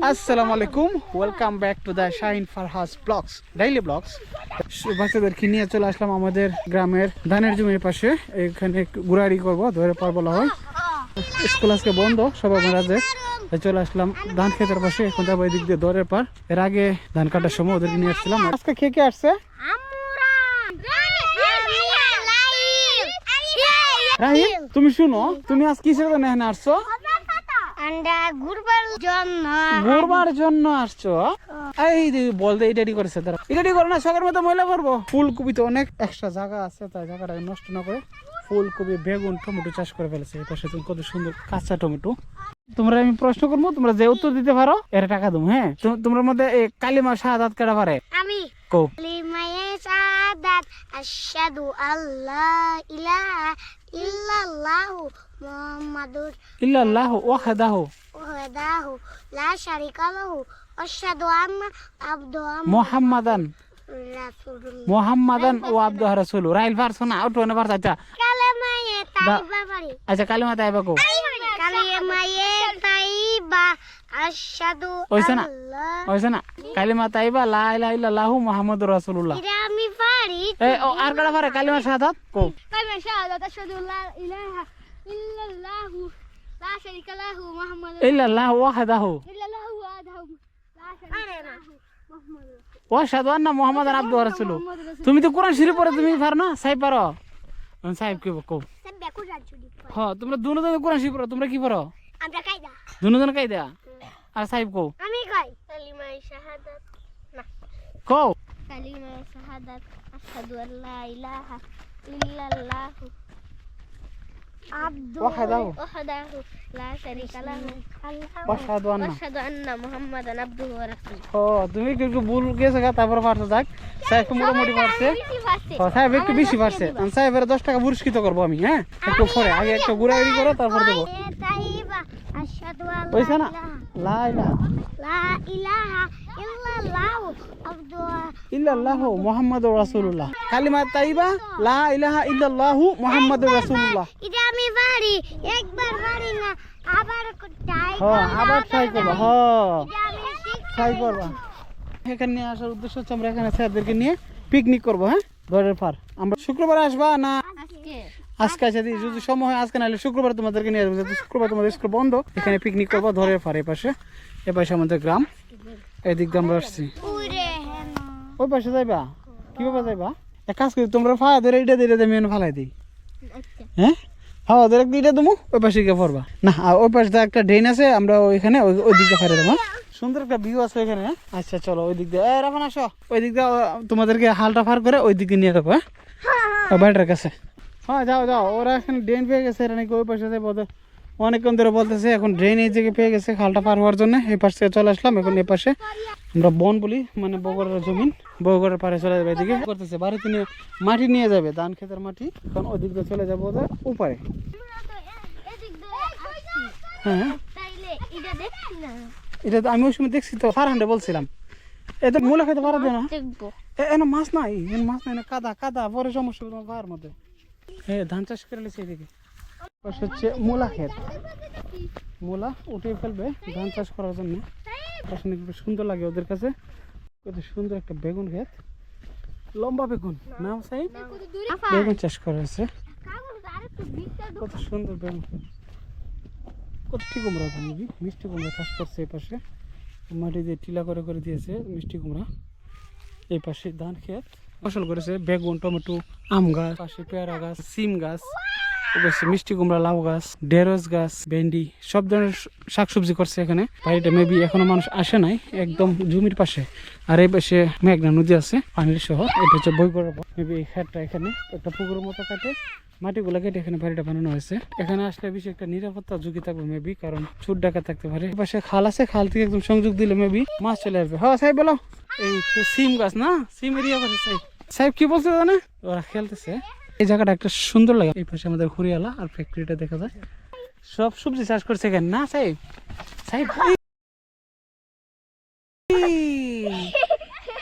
আসসালামু আলাইকুম welcome back to the Shahin Farhas vlogs vlogs বাচ্চাদেরকে নিয়ে চলে আসলাম আমাদের গ্রামের ধানের জমির পাশে। এখানে ধরে হয়। স্কুল আজকে বন্ধ, সবাই চলে আসলাম ধান ক্ষেতের পাশে, এখন যাব এদিক দিয়ে দরের পার এর আগে ধান কাটার সময় ওদেরকে নিয়ে আসছিলাম। আজকে কে কে আসছে? রাহিম তুমি শুনো, তুমি আজ কিসের জন্য এখানে আসছো? ঘুরবার জন্য। আসছো? এই বলতে এটা করেছে তারা এটা রেডি না সকার মতো ময়লা করব ফুলকপি তো অনেক এক্সট্রা জায়গা আছে তাই জায়গাটাকে নষ্ট না করে ফুলকপি বেগুন টমেটো চাষ করে ফেলেছে। এই পাশে কত সুন্দর কাঁচা টমেটো। তোমরা আমি প্রশ্ন করব তোমরা যে উত্তর দিতে পারো এর টাকা দেবো হ্যাঁ? তোমরা মধ্যে কালিমা শাহাদাত কেটা পারে? আমি। কো। লিমায়ে সাদাত আশহাদু আল্লাহ ইলাহা ইল্লাল্লাহু মুহাম্মাদুর ইল্লাল্লাহ ওয়াহদাহু। ওয়াহদাহু লা শারিকা লাহু আশহাদু আন্না আবদুহু মুহাম্মাদান। রাসূলুল্লাহ। মুহাম্মাদান ও আব্দুহ রাসূল। রাইল পারছ না আউট ওনে পারছ আচ্ছা কালেমায়ে তাইবা পারি আচ্ছা কালিমা তাইবা কো। কালেমায়ে তাইবা আশহাদু হইছে না? আল্লাহ। হয়েছে না কালিমা তাইবা লা ইলাহা ইল্লাল্লাহু মুহাম্মাদুর রাসূলুল্লাহ। এটা আমি পারি ও আর কটা পারে কালিমা শাহাদাত? কো। কালেমা শাহাদাত আশহাদু লা ইলাহা ইল্লাল্লাহু লা শারিকা লাহু মুহাম্মাদুর ইল্লাল্লাহ ওয়াহদাহু। ইল্লাল্লাহু ওয়াহদাহু লা শারিকা লাহু মুহাম্মাদুর ওয়াশহাদু আন্না মুহাম্মাদান আবদুহু রাসূলুহু। তুমি তো কোরআন শরীফ পড়ে তুমি পারো না? সাহেব পারো? আমি সাহেব কি বেকু রাজুদি হ তোমরা দুজন কোরআন শরীফ পড়ো তোমরা কি পড়ো? আমরা কাইদা দুজন কাই দেয়া আর সাহেব কো আমি কই? কালিমা শাহাদাত। না। কো কালিমা শাহাদাত আশহাদু আল্লা ইলাহা ইল্লাল্লাহু। লাহু আল্লাহু ওয়াশহাদু আন্না আশহাদু আন্না মুহাম্মাদান আবদুহু ও তুমি একটু ভুল গেছে গা? তারপর পারছ যাক। সাহেব মোটামুটি পারছে। ও, সাহেব একটু বেশি পারছে। আমি সাহেবের দশ টাকা পুরস্কৃত করব আমি হ্যাঁ? একটু পরে আগে একটু ঘুরাঘুরি করো তারপর দেবো। আশহাদু আল্লা ইলাহা। লা ইলাহা ইল্লাল্লাহু আব্দুহু ইল্লাল্লাহু মুহাম্মাদুর রাসূলুল্লাহ। কালিমা তাইবা লা ইলাহা ইল্লাল্লাহু মুহাম্মাদুর রাসূলুল্লাহ। এটা আমি পারি। একবার পারি না আবার ট্রাই হ আবার ট্রাই করবা হ ট্রাই করবা। এখানে নিয়ে আসার উদ্দেশ্য হচ্ছে আমরা এখানে স্যারদেরকে নিয়ে পিকনিক করব হ্যাঁ? পার। আমরা শুক্রবার আসবা না? আজকে। আজকে আছে যদি সময় হয় আজকে নাহলে শুক্রবার তোমাদেরকে নিয়ে আসব। শুক্রবার তোমাদের স্কুল বন্ধ এখানে পিকনিক করব ধরের পার এই পাশে এ পাশে আমাদের গ্রাম। এদিক দিয়ে আমরা আসছি। ওই পাশে যাইবা? কীভাবে যাইবা? এক কাজ করি তোমরা ফায়া ধরে এটা দিয়ে আমি এনে ফালাই দিই। হ্যাঁ? হাওয়া ধরে এটা দেবো ওই পাশে গিয়ে পড়বা। না ওই পাশে একটা ড্রেন আছে আমরা ওইখানে ওই ওই দিকটা ফারে দেবো হ্যাঁ? সুন্দর একটা ভিউ আছে এখানে হ্যাঁ? আচ্ছা চলো ওই দিক দিয়ে। এ রাফান আসো। ওই দিক দিয়ে তোমাদেরকে হালটা ফার করে ওই দিকে নিয়ে যাব হ্যাঁ? ও বাড়িটার কাছে। হ্যাঁ যাও যাও। ওরা এখন ড্রেন পেয়ে গেছে এরা নাকি ওই পাশে যাব অনেকক্ষণ ধরে বলতেছে এখন ড্রেন এই জায়গায় পেয়ে গেছে খালটা পার হওয়ার জন্য। এই পাশ থেকে চলে আসলাম এখন এই পাশে আমরা বন বলি মানে বগরের জমিন। বগরের পারে চলে যাবে এদিকে। করতেছে? বাড়িতে নিয়ে মাটি নিয়ে যাবে ধান খেতের মাটি। এখন ওদিক দিয়ে চলে যাব ওদের দিয়ে আসছি হ্যাঁ। এটা তো আমি ওই সময় দেখছি তো ফার হান্ডে বলছিলাম। এটা মূলা খেতে পারা দেয় না। এনে মাছ নাই এনে মাছ নাই না কাদা কাদা পরে সমস্যা তোমার পায়ের মধ্যে। হ্যাঁ ধান চাষ করে লেছে এদিকে। হচ্ছে মূলা ক্ষেত। মূলা উঠে ফেলবে ধান চাষ করার জন্য। নাকি সুন্দর লাগে ওদের কাছে। কত সুন্দর একটা বেগুন ক্ষেত। লম্বা বেগুন নাম সাই বেগুন চাষ করা হয়েছে। কত সুন্দর বেগুন। ক্ষেত কত কুমড়া নাকি? মিষ্টি কুমড়া চাষ করছে এই পাশে। মাটি দিয়ে টিলা করে করে দিয়েছে মিষ্টি কুমড়া। এই পাশে ধান ক্ষেত। ফসল করেছে বেগুন, টমেটো, আম গাছ, পাশে পেয়ারা গাছ, সিম গাছ। মিষ্টি কুমড়া, লাউ গাছ, ঢেঁড়স গাছ, ভেন্ডি, সব ধরনের শাকসবজি করছে এখানে। বাড়িটা মেবি এখনও মানুষ আসে নাই, একদম জমির পাশে। আর এই পাশে মেঘনা নদী আছে, পানির সহ এটা হচ্ছে বইগড় মেবি এই খেতটা এখানে একটা পুকুরের মতো কাটে। মাটিগুলো কেটে এখানে বাড়িটা বানানো হয়েছে। এখানে আসলে বেশি একটা নিরাপত্তা ঝুঁকি থাকবে মেবি কারণ চুর ডাকা থাকতে পারে। পাশে খাল আছে, খাল থেকে একদম সংযোগ দিলে মেবি মাছ চলে আসবে। হ্যাঁ সাহেব বলো। এই সিম গাছ না? সিম এরিয়া করে সাহেব। সাহেব, কি বলছে জানে? ওরা খেলতেছে। এই জায়গাটা একটা সুন্দর লাগে। এই পাশে আমাদের হরিয়ালা আর ফ্যাক্টরিটা দেখা যায়। সব সবজি চাষ করছে কেন? না সাহেব? সাহেব!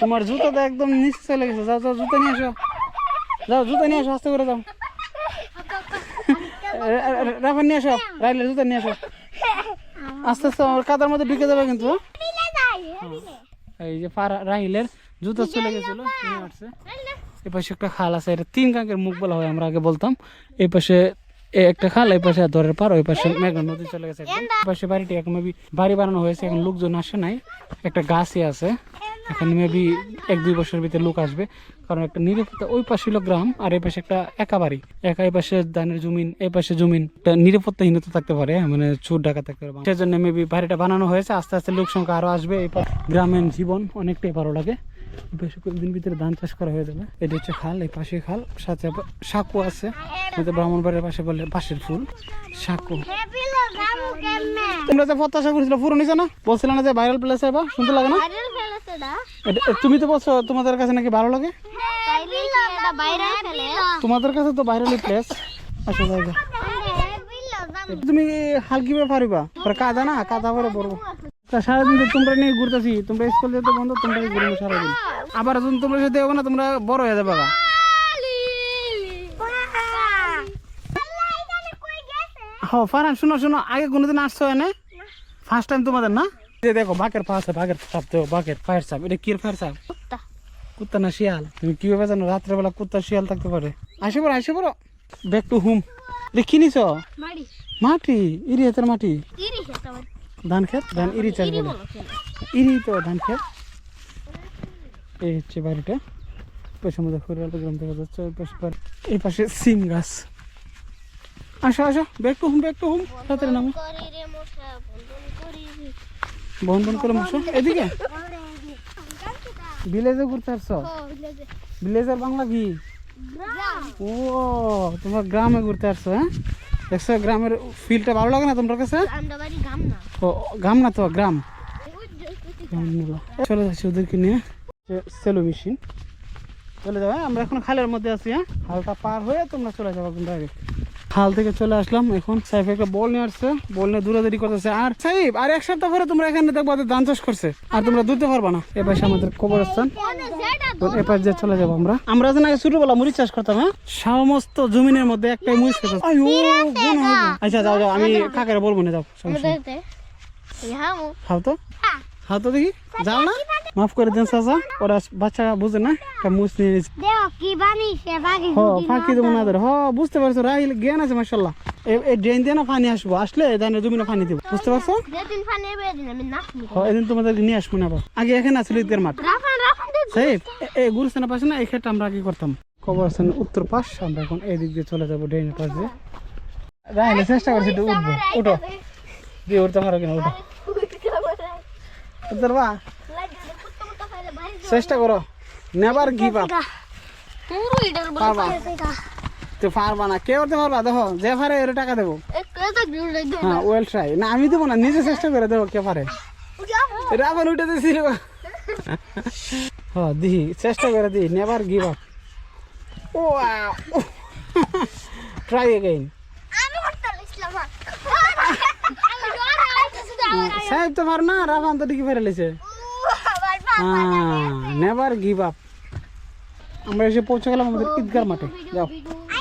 তোমার জুতাটা একদম নিচে চলে গেছে। যাও যাও জুতা নিয়ে আসো। যাও জুতা নিয়ে এসো আস্তে করে যাও। রাফান নিয়ে আসো। রাইলে জুতা নিয়ে আসো। আস্তে আস্তে আমার কাদার মধ্যে ঢুকে যাবে কিন্তু হ্যাঁ? এই যে রাহিলের জুতো চলে গেছিল নিয়ে আসছে। এই পাশে একটা খাল আছে, এটা তিন কাকের মুখ বলা হয়, আমরা আগে বলতাম। এই পাশে একটা খাল এই পাশে দরের পার ওই পাশে মেঘনা নদী চলে গেছে। পাশে বাড়িটি এখন মেবি বাড়ি বানানো হয়েছে, এখন লোকজন আসে নাই। একটা গাছই আছে, এখন মেবি এক দুই বছরের ভিতরে লোক আসবে। কারণ একটা নিরাপত্তা, ওই পাশে হলো গ্রাম, আর এই পাশে একটা একা বাড়ি। একা এই পাশে ধানের জমিন এই পাশে জমিন, একটা নিরাপত্তাহীনতা থাকতে পারে মানে চোর ডাকা থাকতে পারে। সেজন্য মেবি বাড়িটা বানানো হয়েছে, আস্তে আস্তে লোক সংখ্যা আরও আসবে, এই গ্রামীণ জীবন অনেকটাই ভালো লাগে। বেশ কয়েকদিন ভিতরে ধান চাষ করা হয়ে যাবে। এটা হচ্ছে খাল, এই পাশে খাল, সাথে সাঁকো আছে। ব্রাহ্মণবাড়ির পাশে বলে বাঁশের ফুল কেমনে তোমরা যে প্রত্যাশা করেছিল পুরো না বলছিলে না যে ভাইরাল প্লেস শুনতে লাগে না? তুমি তো বলছো তোমাদের কাছে নাকি ভালো লাগে? তোমাদের কাছে তো ভাইরাল প্লেস আচ্ছা জায়গা তুমি হাল কীভাবে পারিবা? পরে কাদা না? কাদা করে পড়ব সারাদিন তো তোমরা নিয়ে ঘুরতেছি। তোমরা স্কুল যেতে বন্ধ, তোমরা ঘুরবো সারাদিন। আবার যখন তোমরা সাথে হবে না তোমরা বড় হয়ে যাবে হ্যাঁ ফারান শোনো শোনো আগে কোনোদিন আসছো এনে ফার্স্ট টাইম তোমাদের না? যে দেখো বাঘের পা আছে বাঘের সাপ দেখো বাঘের ফায়ার সাপ। এটা কি ফায়ার সাপ? কুত্তা। না শিয়াল? তুমি কীভাবে জানো রাত্রেবেলা কুত্তা শিয়াল থাকতে পারে? আসে পড়ো আসে পড়ো। ব্যাক টু হোম দেখি নিছ? মারি মাটি? ইরি হাতের মাটি? ধান খেত? ধান ইরি চাষ বলে। ইরি তো ধান খেত। এই হচ্ছে বাড়িটা। পেছনে মধ্যে ফুরিয়াল গ্রাম দেখা যাচ্ছে এই পাশে সিম গাছ। আসো আসো back to home back to home তাড়াতাড়ি নামো। বন বন করে মশো এদিকে ভিলেজে ঘুরতে আসছো? ভিলেজের বাংলা কি? ও তোমরা গ্রামে ঘুরতে আসছো হ্যাঁ? দেখছ গ্রামের ফিলটা ভালো লাগে না তোমার কাছে? ও গ্রাম না তো গ্রাম। চলে যাচ্ছি ওদেরকে নিয়ে। Shallow machine. চলে যাবে আমরা এখন খালের মধ্যে আছি হ্যাঁ? খালটা পার হয়ে তোমরা চলে যাব কিন্তু ডাইরেক্ট খাল থেকে চলে আসলাম এখন সাইফ একটা বল নিয়ে আসছে বল নিয়ে দূরাদূরি করতেছে। আর সাইফ আর এক সপ্তাহ পরে তোমরা এখানে দেখব ধান চাষ করছে আর তোমরা দূরতে পারবা না। এ পাশে আমাদের কবরস্থান। তো এপাশ দিয়ে চলে যাব আমরা। আমরা যেন আগে ছোটবেলা মুড়ি চাষ করতাম হ্যাঁ? সমস্ত জমিনের মধ্যে একটাই মুড়ি খেতাম। আচ্ছা যাও যাও আমি কাকারে বলব না যাও খাও তো। খাও তো দেখি। যাও না। মাফ করে দেন চাচা ওরা বাচ্চা বুঝে না একটা মুছ নিয়ে নিয়েছে ফাঁকি দেবো না হ বুঝতে পারছ রাহিল জ্ঞান আছে মাসাল্লাহ এই ড্রেন দিয়ে না পানি আসব আসলে ধানের জমিনে পানি দিব বুঝতে পারছ? এদিন তোমাদেরকে নিয়ে আসব না আগে এখানে আছিল ঈদের মাঠ। সেই এই গুরুস্থানের পাশে না এই ক্ষেত্রে আমরা কি করতাম। কবরস্থানের উত্তর পাশ আমরা এখন এই দিক দিয়ে চলে যাব ড্রেনের পাশ দিয়ে। রাহিলে চেষ্টা করছি উঠবো। উঠো। দিয়ে উঠতে পারো কিনা উঠো। উঠতে পারবা চেষ্টা করো। নেবার গিভ আপ পারবা। তো পারবা না। কে করতে পারবা? দেখো যে পারে এর টাকা দেবো। হ্যাঁ ওয়েল ট্রাই না আমি দেবো না নিজে চেষ্টা করে দেবো কে পারে। এটা আবার উঠে দিয়েছি। হ্যাঁ দিহি চেষ্টা করে দিই নেভার গিভ আপ ও ট্রাই এগেইন সাহেব তো পার না রাফান তো ডিকি ফেরে লিছে নেভার গিভ আপ আমরা এসে পৌঁছে গেলাম আমাদের ঈদগার মাঠে যাও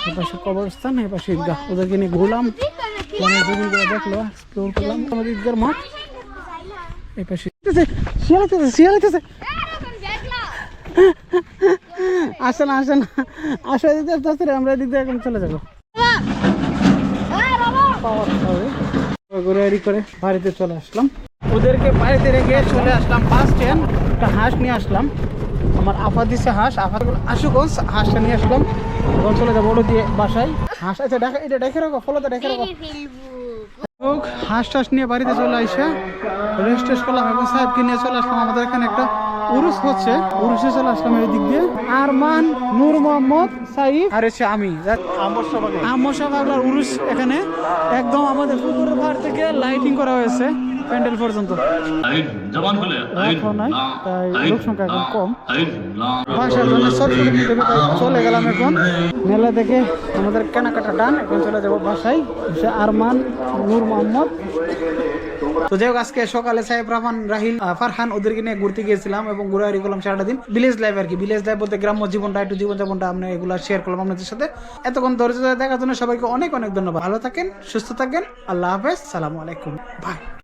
এ পাশে কবরস্থান এপাশে পাশে ঈদগাহ ওদেরকে নিয়ে ঘুরলাম দেখল এক্সপ্লোর করলাম আমাদের ঈদগার মাঠ এই পাশে শিয়াল আছে শিয়াল আছে আসে না আসে না আসে দিতে তাড়াতাড়ি আমরা এদিক দিয়ে এখন চলে যাব ঘোরাঘুরি করে বাড়িতে চলে আসলাম ওদেরকে বাড়িতে রেখে চলে আসলাম বাস স্ট্যান্ড একটা হাঁস নিয়ে আসলাম। আমার আফা দিছে হাঁস আফা আশুগঞ্জ হাঁসটা নিয়ে আসলাম। এখন চলে যাব ওটা দিয়ে বাসায়। হাঁস আচ্ছা দেখা এটা দেখে রাখো ফলোতে দেখে রাখো। হোক হাঁস টাস নিয়ে বাড়িতে চলে আসে রেস্ট টেস্ট করলাম এবং সাহেবকে নিয়ে চলে আসলাম। আমাদের এখানে একটা উরুস হচ্ছে উরুসে চলে আসলাম এই দিক দিয়ে। আরমান নূর মোহাম্মদ সাইফ। আর হচ্ছে আমি আমসা বাংলার উরুস এখানে। একদম আমাদের পুকুরের পাড় থেকে লাইটিং করা হয়েছে। প্যান্ডেল পর্যন্ত। আইন জবান হলে আইন রাত নাই তাই লোক সংখ্যা এখন কম। বাসার জন্য সব কিছু তাই চলে গেলাম এখন। মেলা থেকে আমাদের কেনাকাটা ডান এখন চলে যাব বাসায়। আরমান নূর মোহাম্মদ। তো যাই হোক আজকে সকালে সাহেব রহমান রাহিল ফারহান ওদেরকে নিয়ে ঘুরতে গিয়েছিলাম এবং ঘুরাঘুরি করলাম সারাটা দিন ভিলেজ লাইফ আর কি ভিলেজ লাইফ বলতে গ্রাম্য জীবনটা একটু জীবনযাপনটা আমরা এগুলো শেয়ার করলাম আপনাদের সাথে। এতক্ষণ ধৈর্য দেখার জন্য সবাইকে অনেক অনেক ধন্যবাদ। ভালো থাকেন সুস্থ থাকেন আল্লাহ হাফেজ সালামু আলাইকুম। বাই